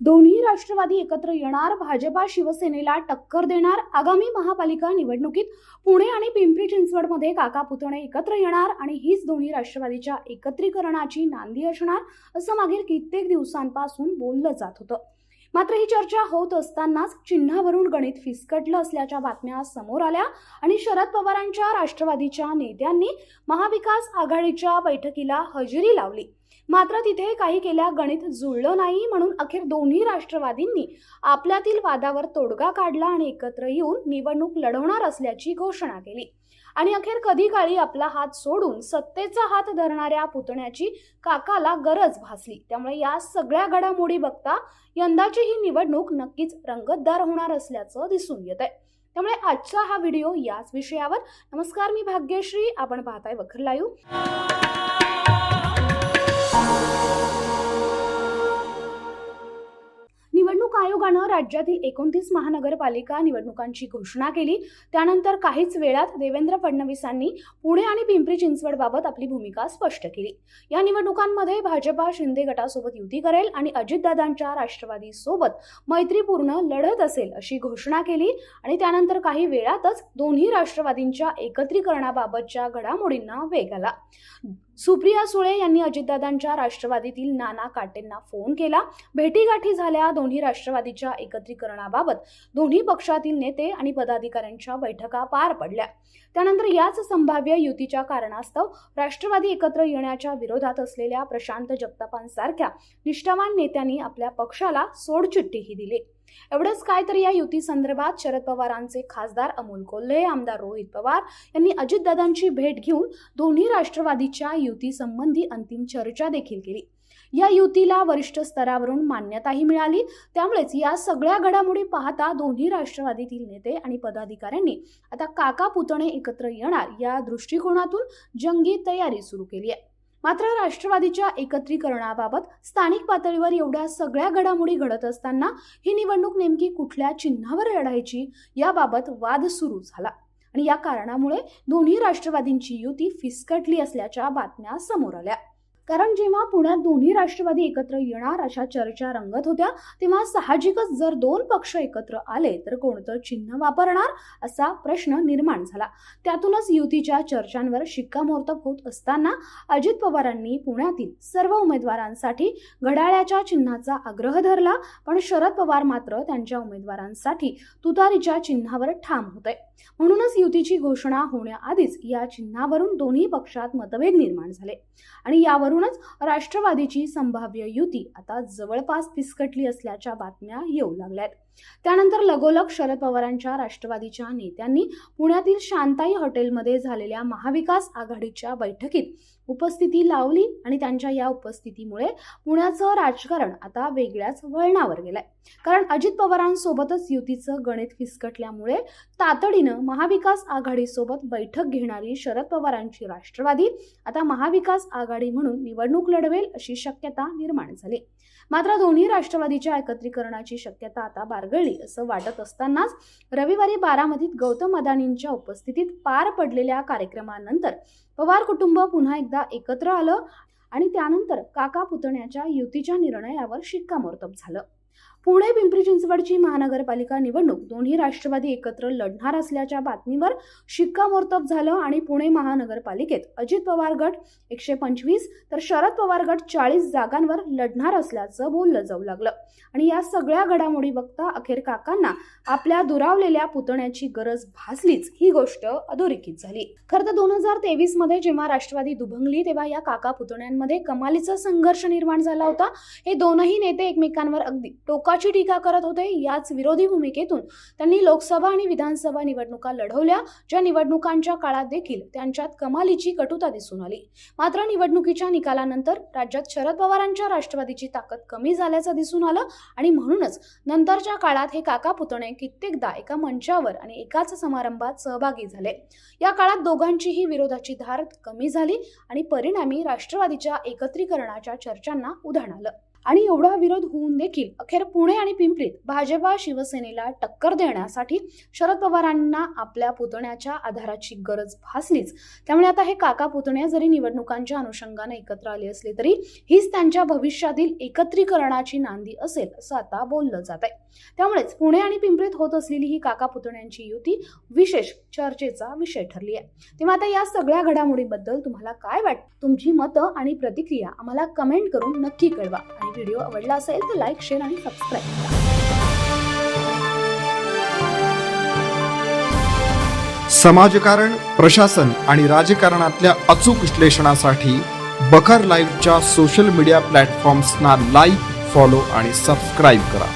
दोन्ही राष्ट्रवादी एकत्र येणार भाजपा शिवसेनेला टक्कर देणार आगामी महापालिका निवडणुकीत पुणे आणि पिंपरी चिंचवडमध्ये काका पुतणे एकत्र येणार आणि हीच दोन्ही राष्ट्रवादीच्या एकत्रीकरणाची नांदी असणार असं मागील कित्येक दिवसांपासून बोललं जात होतं. मात्र ही चर्चा होत असतानाच चिन्हावरून गणित फिसकटलं असल्याच्या बातम्या समोर आल्या आणि शरद पवारांच्या राष्ट्रवादीच्या नेत्यांनी महाविकास आघाडीच्या बैठकीला हजेरी लावली. मात्र तिथे काही केल्या गणित जुळलं नाही म्हणून अखेर दोन्ही राष्ट्रवादींनी आपल्यातील वादावर तोडगा काढला आणि एकत्र येऊन निवडणूक लढवणार असल्याची घोषणा केली. आणि अखेर कधी काळी आपला हात सोडून सत्तेचा हात धरणाऱ्या पुतण्याची काकाला गरज भासली. त्यामुळे या सगळ्या घडामोडी बघता यंदाची ही निवडणूक नक्कीच रंगतदार होणार असल्याचं दिसून येत आहे त्यामुळे आजचा हा व्हिडिओ याच विषयावर. नमस्कार मी भाग्यश्री. आपण पाहताय वखर लाईव्ह. निवडणूक आयोगानं राज्यातील एकोणतीस महानगरपालिका निवडणुकांची घोषणा केली. त्यानंतर काहीच वेळात देवेंद्र फडणवीसांनी पुणे आणि पिंपरी चिंचवडबाबत आपली भूमिका स्पष्ट केली. या निवडणुकांमध्ये भाजपा शिंदे गटासोबत युती करेल आणि अजितदादांच्या राष्ट्रवादी सोबत मैत्रीपूर्ण लढत असेल अशी घोषणा केली आणि त्यानंतर काही वेळातच दोन्ही राष्ट्रवादींच्या एकत्रीकरणाबाबतच्या घडामोडींना वेग आला. सुप्रिया सुळे यांनी अजितदादांच्या राष्ट्रवादीतील नाना काटेंना फोन केला. भेटीगाठी झाल्या दोन्ही राष्ट्रवादीच्या एकत्रीकरणाबाबत. दोन्ही पक्षातील नेते आणि पदाधिकाऱ्यांच्या बैठका पार पडल्या. त्यानंतर याच संभाव्य युतीच्या कारणास्तव राष्ट्रवादी एकत्र येण्याच्या विरोधात असलेल्या प्रशांत जगतापांसारख्या निष्ठावान नेत्यांनी आपल्या पक्षाला सोडचिठ्ठीही दिली. एवढंच काय तर या युती संदर्भात शरद पवारांचे खासदार अमोल कोल्हे आमदार रोहित पवार यांनी अजितदादांची भेट घेऊन दोन्ही राष्ट्रवादीच्या युती संबंधी अंतिम चर्चा देखील केली. या युतीला वरिष्ठ स्तरावरून मान्यताही मिळाली. त्यामुळेच या सगळ्या घडामोडी पाहता दोन्ही राष्ट्रवादीतील नेते आणि पदाधिकाऱ्यांनी आता काका पुतणे एकत्र येणार या दृष्टिकोनातून जंगी तयारी सुरू केली आहे. मात्र राष्ट्रवादीच्या एकत्रीकरणाबाबत स्थानिक पातळीवर एवढ्या सगळ्या घडामोडी घडत असताना ही निवडणूक नेमकी कुठल्या चिन्हावर लढायची याबाबत वाद सुरू झाला. आणि या कारणामुळे दोन्ही राष्ट्रवादींची युती फिसकटली असल्याच्या बातम्या समोर आल्या. कारण जेव्हा पुण्यात दोन्ही राष्ट्रवादी एकत्र येणार अशा चर्चा रंगत होत्या तेव्हा साहजिकच जर दोन पक्ष एकत्र आले तर कोणतं चिन्ह वापरणार असा प्रश्न निर्माण झाला. त्यातूनच युतीच्या चर्चांवर शिक्कामोर्तब होत असताना अजित पवारांनी पुण्यातील सर्व उमेदवारांसाठी घड्याळ्याच्या चिन्हाचा आग्रह धरला पण शरद पवार मात्र त्यांच्या उमेदवारांसाठी तुतारीच्या चिन्हावर ठाम होते. म्हणूनच युतीची घोषणा होण्याआधीच या चिन्हावरून दोन्ही पक्षात मतभेद निर्माण झाले. आणि यावरून यावरूनच राष्ट्रवादीची संभाव्य युती आता जवळपास फिसकटली असल्याच्या बातम्या येऊ लागल्यात. त्यानंतर लगोलग शरद पवारांच्या राष्ट्रवादीच्या नेत्यांनी पुण्यातील शांताई हॉटेलमध्ये झालेल्या महाविकास आघाडीच्या बैठकीत उपस्थिती लावली आणि त्यांच्या या उपस्थितीमुळे पुण्याचं राजकारण आता वेगळ्याच वळणावर गेलंय. कारण अजित पवारांसोबतच युतीचं गणित फिसकटल्यामुळे तातडीनं महाविकास आघाडीसोबत बैठक घेणारी शरद पवारांची राष्ट्रवादी आता महाविकास आघाडी म्हणून निवडणूक लढवेल अशी शक्यता निर्माण झाली. मात्र दोन्ही राष्ट्रवादीच्या एकत्रीकरणाची शक्यता आता बारगळली असं वाटत असतानाच रविवारी बारामतीत गौतम अदानींच्या उपस्थितीत पार पडलेल्या कार्यक्रमानंतर पवार कुटुंब पुन्हा एकदा एकत्र आलं आणि त्यानंतर काका पुतण्याच्या युतीच्या निर्णयावर शिक्कामोर्तब झालं. पुणे पिंपरी चिंचवडची महानगरपालिका निवडणूक. दोन्ही राष्ट्रवादी एकत्र लढणार असल्याच्या बातमीवर शिक्कामोर्तब झालं आणि पुणे महानगरपालिकेत अजित पवार गट एकशे पंचवीस तर शरद पवार गट चाळीस जागांवर लढणार असल्याचं बोललं जाऊ लागलं. आणि या सगळ्या घडामोडी बघता अखेर काकांना आपल्या दुरावलेल्या पुतण्याची गरज भासलीच ही गोष्ट अधोरेखित झाली. खरं तर दोन हजार तेवीसमध्ये जेव्हा राष्ट्रवादी दुभंगली तेव्हा या काका पुतण्यांमध्ये कमालीचा संघर्ष निर्माण झाला होता. हे दोनही नेते एकमेकांवर अगदी टोका टोकाची टीका करत होते याच विरोधी भूमिकेतून त्यांनी लोकसभा आणि विधानसभा निवडणुका लढवल्या ज्या निवडणुकांच्या काळात देखील त्यांच्यात कमालीची कटुता दिसून आली. मात्र निवडणुकीच्या निकालानंतर राज्यात शरद पवारांच्या राष्ट्रवादीची ताकद कमी झाल्याचं दिसून आलं आणि म्हणूनच नंतरच्या काळात हे काका पुतणे कित्येकदा एका मंचावर आणि एकाच समारंभात सहभागी झाले. या काळात दोघांचीही विरोधाची धार कमी झाली आणि परिणामी राष्ट्रवादीच्या एकत्रीकरणाच्या चर्चांना उधाण आलं. आणि एवढा विरोध होऊन देखील अखेर पुणे आणि पिंपरीत भाजपा शिवसेनेला टक्कर देण्यासाठी शरद पवारांना आपल्या पुतण्याच्या आधाराची गरज भासलीच. त्यामुळे आता हे काका पुतण्या जरी निवडणुकांच्या अनुषंगाने एकत्र आले असले तरी हीच त्यांच्या भविष्यातील एकत्रीकरणाची नांदी असेल असं आता बोललं जात आहे. त्यामुळेच पुणे आणि पिंपरीत होत असलेली ही काका पुतण्यांची युती विशेष चर्चेचा विषय ठरली आहे. तेव्हा आता या सगळ्या घडामोडीबद्दल तुम्हाला काय वाटतं तुमची मतं आणि प्रतिक्रिया आम्हाला कमेंट करून नक्की कळवा. आणि व्हिडिओ आवडला असेल तर लाईक शेअर आणि सबस्क्राईब करा. समाजकारण प्रशासन आणि राजकारणातल्या अचूक विश्लेषणासाठी बखर लाईव्हच्या सोशल मीडिया प्लॅटफॉर्म्सना लाईक फॉलो आणि सबस्क्राईब करा.